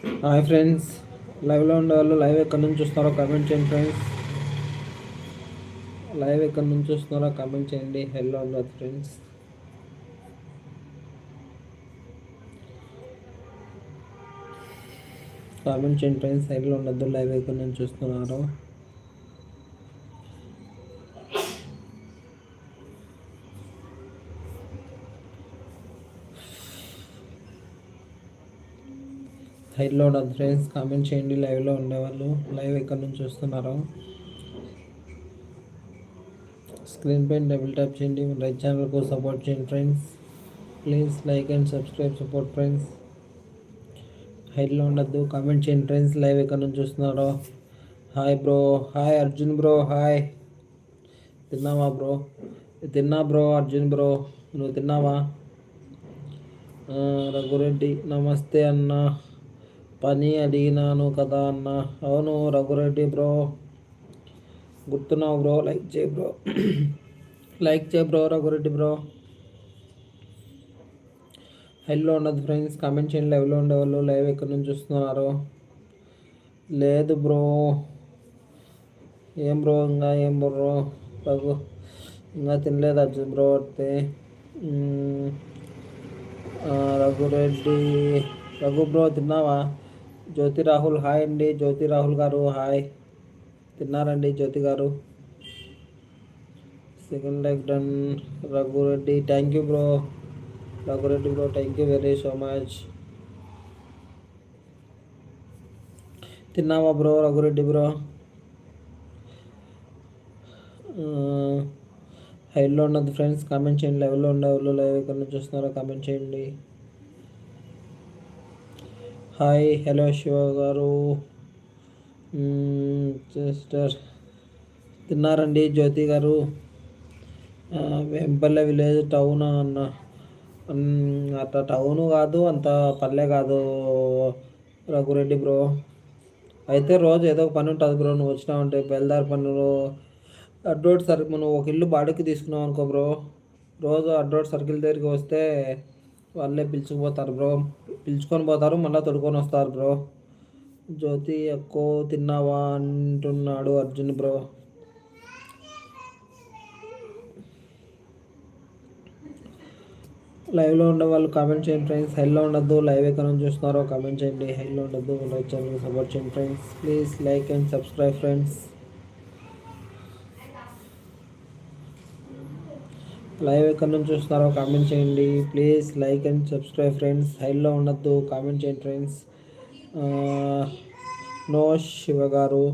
Hi friends. లైవ్లో ఉండే వాళ్ళు లైవ్ ఎక్కడి నుంచి చూస్తున్నారో కామెంట్ చేయండి ఫ్రెండ్స్. లైవ్ ఎక్కడి నుంచి చూస్తున్నారో కామెంట్ చేయండి. హెల్లో ఉండదు ఫ్రెండ్స్ కామెంట్ చేయండి ఫ్రెండ్స్ హెల్లో ఉండద్దు లైవ్ ఎక్కడి నుంచి చూస్తున్నారో. హైట్లో ఉండదు ఫ్రెండ్స్ కామెంట్ చేయండి. లైవ్లో ఉండేవాళ్ళు లైవ్ ఎక్కడి నుంచి చూస్తున్నారో స్క్రీన్ పైన డబుల్ ట్యాప్ చేయండి. రైట్ ఛానల్కు సపోర్ట్ చేయండి friends. Please like and subscribe support friends. హైట్లో ఉండద్దు కామెంట్ చేయండి ఫ్రెండ్స్. లైవ్ ఎక్కడి నుంచి చూస్తున్నారో hi bro. Hi Arjun bro. Hi. తిన్నావా బ్రో? తిన్నా బ్రో అర్జున్ బ్రో. నువ్వు తిన్నావా? రఘురెడ్డి నమస్తే అన్నా. పని అడిగినాను కదా అన్న. అవును రఘురెడ్డి బ్రో. గుర్తున్నావు బ్రో. లైక్ చేయి బ్రో. లైక్ చేయి బ్రో రఘురెడ్డి బ్రో. హైల్లో ఉండదు ఫ్రెండ్స్. కామెంట్ చేయండి. లైవ్లో ఉండేవాళ్ళు లైవ్ ఎక్కడి నుంచి చూస్తున్నారు లేదు బ్రో. ఏం బ్రో ఇంకా ఏం బ్రో? రఘు ఇంకా తినలేదు అర్జున్ బ్రో అయితే. రఘురెడ్డి రఘు బ్రో తిన్నావా? జ్యోతి రాహుల్ హాయ్ అండి. జ్యోతి రాహుల్ గారు హాయ్. తిన్నారండి Jyothi garu? Second like done. Raghureddy thank you bro Raghureddy bro thank you very so much తిన్నావా బ్రో రఘురెడ్డి బ్రో హైల్లో ఉన్నది ఫ్రెండ్స్ కామెంట్ చేయండి. లెవెల్లో ఉండే వాళ్ళు లైవ్ ఎక్కడ నుంచి చూస్తున్నారో కామెంట్ చేయండి. హాయ్ హలో శివ గారు. సిస్టర్. తిన్నారండి జ్యోతి గారు? వెంపల్లె విలేజ్ టౌన్ అన్న. అట్లా అంత టౌన్ కాదు అంత పల్లె కాదు రఘురెడ్డి బ్రో. అయితే రోజు ఏదో ఒక పని ఉంటుంది బ్రో నువ్వు వచ్చినావంటే బెల్దార్ పనులు. అడ్రోడ్ సర్కిల్ నువ్వు ఒక ఇల్లు బాడికి తీసుకున్నావు అనుకో బ్రో. రోజు అడ్రోడ్ సర్కిల్ దగ్గరికి వస్తే వాళ్ళే పిలుచుకుపోతారు బ్రో. పిలుచుకొని పోతారు మళ్ళీ తొడుకొని వస్తారు బ్రో. జ్యోతి ఎక్కువ తిన్నావా అంటున్నాడు అర్జున్ బ్రో. లైవ్లో ఉండే వాళ్ళు కామెంట్ చేయండి ఫ్రెండ్స్. హైలో ఉండద్దు లైవ్ ఎక్కడ చూస్తున్నారో కామెంట్ చేయండి. హైలో ఉండద్దు లైక్ ఛానల్ సపోర్ట్ చేయండి friends. Please like and subscribe friends. Live ఎక్కడ నుంచి చూస్తున్నారో కామెంట్ చేయండి. Please like and subscribe friends హైల్లో ఉండొద్దు. కామెంట్ చేయండి ఫ్రెండ్స్ నో శివ గారు.